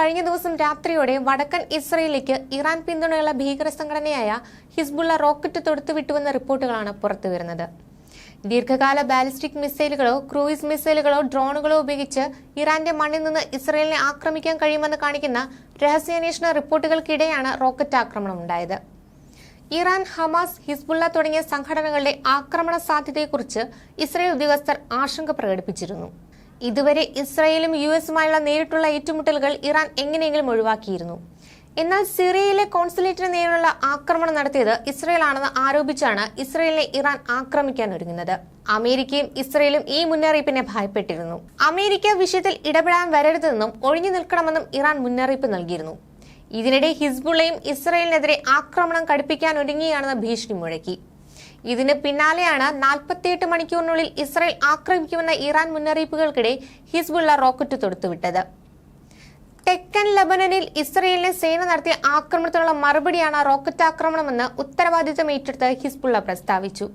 കഴിഞ്ഞ ദിവസം രാത്രിയോടെ വടക്കൻ ഇസ്രയേലിലേക്ക് ഇറാൻ പിന്തുണയുള്ള ഭീകര സംഘടനയായ ഹിസ്ബുള്ള റോക്കറ്റ് തൊടുത്തുവിട്ടുവെന്ന റിപ്പോർട്ടുകളാണ് പുറത്തുവരുന്നത് ദീർഘകാല ബാലിസ്റ്റിക് മിസൈലുകളോ ക്രൂയിസ് മിസൈലുകളോ ഡ്രോണുകളോ ഉപയോഗിച്ച് ഇറാന്റെ മണ്ണിൽ നിന്ന് ഇസ്രയേലിനെ ആക്രമിക്കാൻ കഴിയുമെന്ന് കാണിക്കുന്ന രഹസ്യാന്വേഷണ റിപ്പോർട്ടുകൾക്കിടെയാണ് റോക്കറ്റ് ആക്രമണം ഉണ്ടായത്. ഇറാൻ ഹമാസ് ഹിസ്ബുള്ള തുടങ്ങിയ സംഘടനകളുടെ ആക്രമണ സാധ്യതയെക്കുറിച്ച് ഇസ്രയേൽ ഉദ്യോഗസ്ഥർ ആശങ്ക പ്രകടിപ്പിച്ചിരുന്നു. ഇതുവരെ ഇസ്രായേലും യു എസുമായുള്ള നേരിട്ടുള്ള ഏറ്റുമുട്ടലുകൾ ഇറാൻ എങ്ങനെയെങ്കിലും ഒഴിവാക്കിയിരുന്നു. എന്നാൽ സിറിയയിലെ കോൺസുലേറ്റിന് നേരെയുള്ള ആക്രമണം നടത്തിയത് ഇസ്രയേൽ ആണെന്ന് ആരോപിച്ചാണ് ഇസ്രയേലിനെ ഇറാൻ ആക്രമിക്കാൻ ഒരുങ്ങുന്നത്. അമേരിക്കയും ഇസ്രയേലും ഈ മുന്നറിയിപ്പിനെ ഭയപ്പെട്ടിരുന്നു. അമേരിക്ക വിഷയത്തിൽ ഇടപെടാൻ വരരുതെന്നും ഒഴിഞ്ഞു നിൽക്കണമെന്നും ഇറാൻ മുന്നറിയിപ്പ് നൽകിയിരുന്നു. ഇതിനിടെ ഹിസ്ബുള്ളയും ഇസ്രയേലിനെതിരെ ആക്രമണം കടുപ്പിക്കാൻ ഒരുങ്ങിയാണെന്ന് ഭീഷണി മുഴക്കി. ഇതിന് പിന്നാലെയാണ് നാൽപ്പത്തിയെട്ട് മണിക്കൂറിനുള്ളിൽ ഇസ്രയേൽ ആക്രമിക്കുമെന്ന ഇറാൻ മുന്നറിയിപ്പുകൾക്കിടെ ഹിസ്ബുള്ള റോക്കറ്റ് തൊടുത്തുവിട്ടത്. തെക്കൻ ലബനനിൽ ഇസ്രയേലിനെ സേന നടത്തിയ ആക്രമണത്തിനുള്ള മറുപടിയാണ് റോക്കറ്റ് ആക്രമണമെന്ന് ഉത്തരവാദിത്തം ഏറ്റെടുത്ത് ഹിസ്ബുള്ള പ്രസ്താവിച്ചു.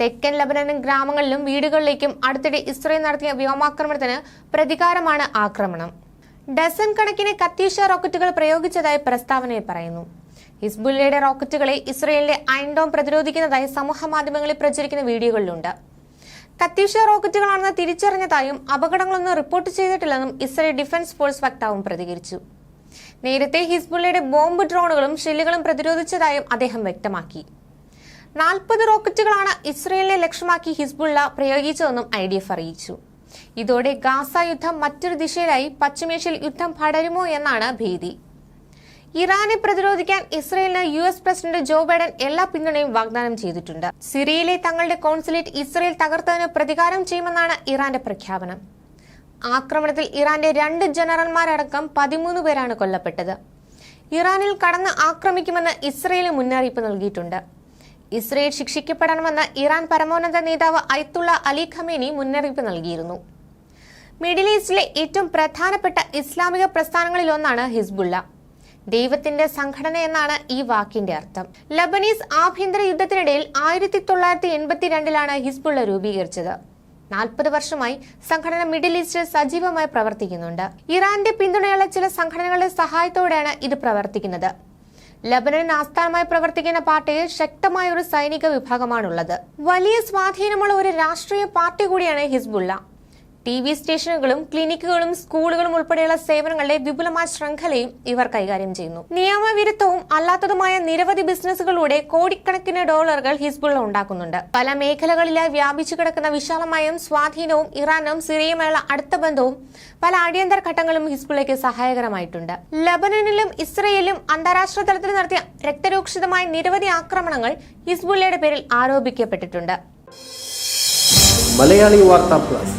തെക്കൻ ലബനൻ ഗ്രാമങ്ങളിലും വീടുകളിലേക്കും അടുത്തിടെ ഇസ്രയേൽ നടത്തിയ വ്യോമാക്രമണത്തിന് പ്രതികാരമാണ് ആക്രമണം. ഡസൻ കണക്കിന് കത്തീഷ റോക്കറ്റുകൾ പ്രയോഗിച്ചതായി പ്രസ്താവനയിൽ പറയുന്നു. ഹിസ്ബുല്ലയുടെ റോക്കറ്റുകളെ ഇസ്രയേലിന്റെ അയൻഡോം പ്രതിരോധിക്കുന്നതായി സമൂഹ മാധ്യമങ്ങളിൽ പ്രചരിക്കുന്ന വീഡിയോകളിലുണ്ട്. കത്തീഷ റോക്കറ്റുകളാണെന്ന് തിരിച്ചറിഞ്ഞതായും അപകടങ്ങളൊന്നും റിപ്പോർട്ട് ചെയ്തിട്ടില്ലെന്നും ഇസ്രയേൽ ഡിഫൻസ് ഫോഴ്സ് വക്താവും പ്രതികരിച്ചു. നേരത്തെ ഹിസ്ബുള്ളയുടെ ബോംബ് ഡ്രോണുകളും ഷെല്ലുകളും പ്രതിരോധിച്ചതായും അദ്ദേഹം വ്യക്തമാക്കി. നാൽപ്പത് റോക്കറ്റുകളാണ് ഇസ്രയേലിനെ ലക്ഷ്യമാക്കി ഹിസ്ബുള്ള പ്രയോഗിച്ചതെന്നും ഐ ഡി എഫ് അറിയിച്ചു. ഇതോടെ ഗാസ യുദ്ധം മറ്റൊരു ദിശയിലായി പശ്ചിമേഷ്യയിൽ യുദ്ധം പടരുമോ എന്നാണ് ഭീതി. ഇറാനെ പ്രതിരോധിക്കാൻ ഇസ്രയേലിന് U S president Joe Biden എല്ലാ പിന്തുണയും വാഗ്ദാനം ചെയ്തിട്ടുണ്ട്. സിറിയയിലെ തങ്ങളുടെ കോൺസുലേറ്റ് ഇസ്രയേൽ തകർത്തതിന് പ്രതികാരം ചെയ്യുമെന്നാണ് ഇറാന്റെ പ്രഖ്യാപനം. ആക്രമണത്തിൽ ഇറാന്റെ രണ്ട് ജനറൽമാരടക്കം പതിമൂന്ന് പേരാണ് കൊല്ലപ്പെട്ടത്. ഇറാനിൽ കടന്ന് ആക്രമിക്കുമെന്ന് ഇസ്രയേൽ മുന്നറിയിപ്പ് നൽകിയിട്ടുണ്ട്. ഇസ്രയേൽ ശിക്ഷിക്കപ്പെടണമെന്ന് ഇറാൻ പരമോന്നത നേതാവ് അയത്തുള്ള അലി ഖമേനി മുന്നറിയിപ്പ് നൽകിയിരുന്നു. മിഡിൽ ഈസ്റ്റിലെ ഏറ്റവും പ്രധാനപ്പെട്ട ഇസ്ലാമിക പ്രസ്ഥാനങ്ങളിലൊന്നാണ് ഹിസ്ബുള്ള ദൈവത്തിന്റെ സംഘടന എന്നാണ് ഈ വാക്കിന്റെ അർത്ഥം. ലബനീസ് ആഭ്യന്തര യുദ്ധത്തിനിടയിൽ ആയിരത്തി തൊള്ളായിരത്തി എൺപത്തിരണ്ടിലാണ് ഹിസ്ബുള്ള രൂപീകരിച്ചത്. നാൽപ്പത് വർഷമായി സംഘടന മിഡിൽ ഈസ്റ്റിൽ സജീവമായി പ്രവർത്തിക്കുന്നുണ്ട്. ഇറാന്റെ പിന്തുണയുള്ള ചില സംഘടനകളുടെ സഹായത്തോടെയാണ് ഇത് പ്രവർത്തിക്കുന്നത്. ലബനൻ ആസ്ഥാനമായി പ്രവർത്തിക്കുന്ന പാർട്ടിയിൽ ശക്തമായ ഒരു സൈനിക വിഭാഗമാണുള്ളത്. വലിയ സ്വാധീനമുള്ള ഒരു രാഷ്ട്രീയ പാർട്ടി കൂടിയാണ് ഹിസ്ബുള്ള. ടി വി സ്റ്റേഷനുകളും ക്ലിനിക്കുകളും സ്കൂളുകളും ഉൾപ്പെടെയുള്ള സേവനങ്ങളുടെ വിപുലമായ ശൃംഖലയും ഇവർ കൈകാര്യം ചെയ്യുന്നു. നിയമവിരുദ്ധവും അല്ലാത്തതുമായ നിരവധി ബിസിനസ്സുകളിലൂടെ കോടിക്കണക്കിന് ഡോളറുകൾ ഹിസ്ബുള്ള ഉണ്ടാക്കുന്നുണ്ട്. പല മേഖലകളിലായി വ്യാപിച്ചു കിടക്കുന്ന വിശാലമായും സ്വാധീനവും ഇറാനും സിറിയയുമായുള്ള അടുത്ത ബന്ധവും പല അടിയന്തര ഘട്ടങ്ങളും ഹിസ്ബുള്ളയ്ക്ക് സഹായകരമായിട്ടുണ്ട്. ലബനനിലും ഇസ്രയേലിലും അന്താരാഷ്ട്ര തലത്തിൽ നടത്തിയ രക്തരൂക്ഷിതമായ നിരവധി ആക്രമണങ്ങൾ ഹിസ്ബുള്ളയുടെ പേരിൽ ആരോപിക്കപ്പെട്ടിട്ടുണ്ട്. Malayali Vartha plus.